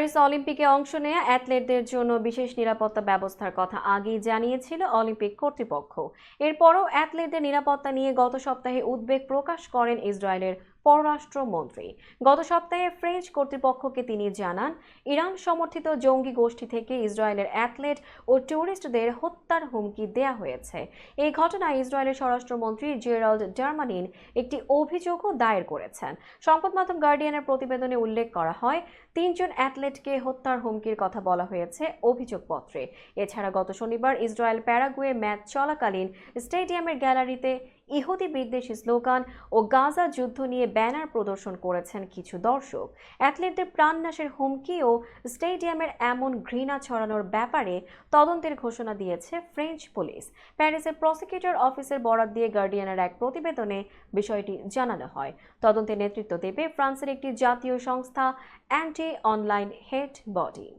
Paris অলিম্পিকে অংশ নেয়া অ্যাথলেটদের জন্য বিশেষ নিরাপত্তা ব্যবস্থার কথা আগেই জানিয়েছিল অলিম্পিক কর্তৃপক্ষ। এরপরও অ্যাথলেটদের নিরাপত্তা নিয়ে গত সপ্তাহে উদ্বেগ প্রকাশ করেন ইসরায়েলের পররাষ্ট্রমন্ত্রী। গত সপ্তাহে ফ্রেঞ্চ কর্তৃপক্ষকে তিনি জানান, ইরান সমর্থিত জঙ্গি গোষ্ঠী থেকে ইসরায়েলের অ্যাথলেট ও ট্যুরিস্টদের হত্যার হুমকি দেয়া হয়েছে। এই ঘটনায় ইসরায়েলের স্বরাষ্ট্রমন্ত্রী জেরাল্ড জার্মানিন একটি অভিযোগও দায়ের করেছেন। সংবাদ মাধ্যম গার্ডিয়ানের প্রতিবেদনে উল্লেখ করা হয়, তিনজন অ্যাথলেটকে হত্যার হুমকির কথা বলা হয়েছে অভিযোগপত্রে। এছাড়া গত শনিবার ইসরায়েল প্যারাগুয়ে ম্যাচ চলাকালীন স্টেডিয়ামের গ্যালারিতে ইহুদি বিদ্বেষী স্লোগান ও গাজা যুদ্ধ নিয়ে ব্যানার প্রদর্শন করেছেন কিছু দর্শক। অ্যাথলেটদের প্রাণনাশের হুমকি ও স্টেডিয়ামের এমন ঘৃণা ছড়ানোর ব্যাপারে তদন্তের ঘোষণা দিয়েছে ফ্রেঞ্চ পুলিশ। প্যারিসের প্রসিকিউটর অফিসের বরাত দিয়ে গার্ডিয়ানের এক প্রতিবেদনে বিষয়টি জানানো হয়। তদন্তে নেতৃত্ব দেবে ফ্রান্সের একটি জাতীয় সংস্থা অ্যান্টি অনলাইন হেড বডি।